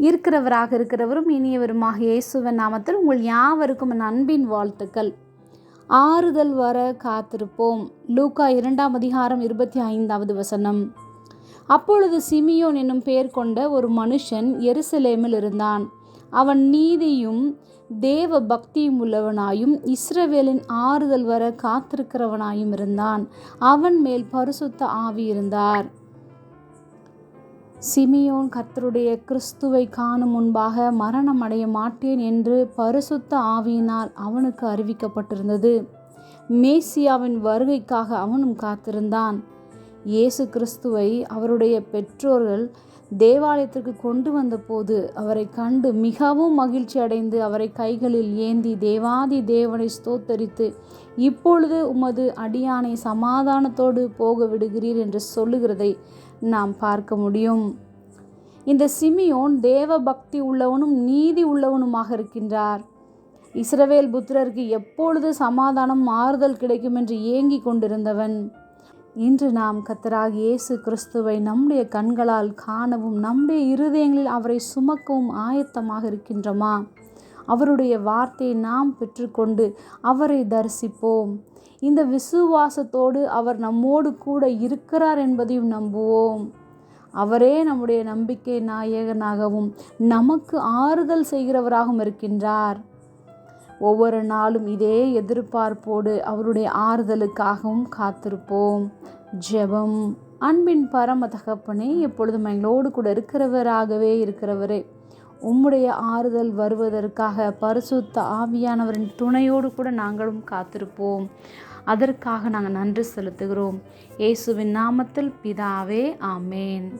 இருக்கிறவராக இருக்கிறவரும் இனியவருமாக இயேசுவன் நாமத்தில் உங்கள் யாவருக்கும் என் அன்பின் வாழ்த்துக்கள். ஆறுதல் வர காத்திருப்போம். லூக்கா இரண்டாம் அதிகாரம் இருபத்தி ஐந்தாவது வசனம். அப்பொழுது சிமியோன் என்னும் பெயர் கொண்ட ஒரு மனுஷன் எருசலேமில் இருந்தான். அவன் நீதியும் தேவ பக்தியும் உள்ளவனாயும் இஸ்ரவேலின் ஆறுதல் வர காத்திருக்கிறவனாயும் இருந்தான். அவன் மேல் பரிசுத்த ஆவி இருந்தார். சிமியோன் கர்த்தருடைய கிறிஸ்துவை காணும் முன்பாக மரணம் அடைய மாட்டேன் என்று பரிசுத்த ஆவியினால் அவனுக்கு அறிவிக்கப்பட்டிருந்தது. மேசியாவின் வருகைக்காக அவனும் காத்திருந்தான். இயேசு கிறிஸ்துவை அவருடைய பெற்றோர்கள் தேவாலயத்திற்கு கொண்டு வந்தபோது அவரை கண்டு மிகவும் மகிழ்ச்சி அடைந்து அவரை கைகளில் ஏந்தி தேவாதி தேவனை ஸ்தோத்தரித்து இப்பொழுது உமது அடியானை சமாதானத்தோடு போக விடுகிறீர் என்று சொல்லுகிறதை நாம் பார்க்க முடியும். இந்த சிமியோன் தேவ பக்தி உள்ளவனும் நீதி உள்ளவனுமாக இருக்கின்றார். இஸ்ரவேல் புத்திரருக்கு எப்பொழுது சமாதானம் மாறுதல் கிடைக்கும் என்று ஏங்கி கொண்டிருந்தவன். இன்று நாம் கத்தராக இயேசு கிறிஸ்துவை நம்முடைய கண்களால் காணவும் நம்முடைய இருதயங்களில் அவரை சுமக்கவும் ஆயத்தமாக இருக்கின்றோமா? அவருடைய வார்த்தையை நாம் பெற்றுக்கொண்டு அவரை தரிசிப்போம். இந்த விசுவாசத்தோடு அவர் நம்மோடு கூட இருக்கிறார் என்பதையும் நம்புவோம். அவரே நம்முடைய நம்பிக்கை நாயகனாகவும் நமக்கு ஆறுதல் செய்கிறவராகவும் இருக்கின்றார். ஒவ்வொரு நாளும் இதே எதிர்பார்ப்போடு அவருடைய ஆறுதலுக்காகவும் காத்திருப்போம். ஜெபம் அன்பின் பரம தகப்பனே எப்பொழுதும் எங்களோடு கூட இருக்கிறவராகவே இருக்கிறவரே. உம்முடைய ஆறுதல் வருவதற்காக பரிசுத்த ஆவியானவரின் துணையோடு கூட நாங்களும் காத்திருப்போம். அதற்காக நாங்கள் நன்றி செலுத்துகிறோம். இயேசுவின் நாமத்தில் பிதாவே ஆமேன்.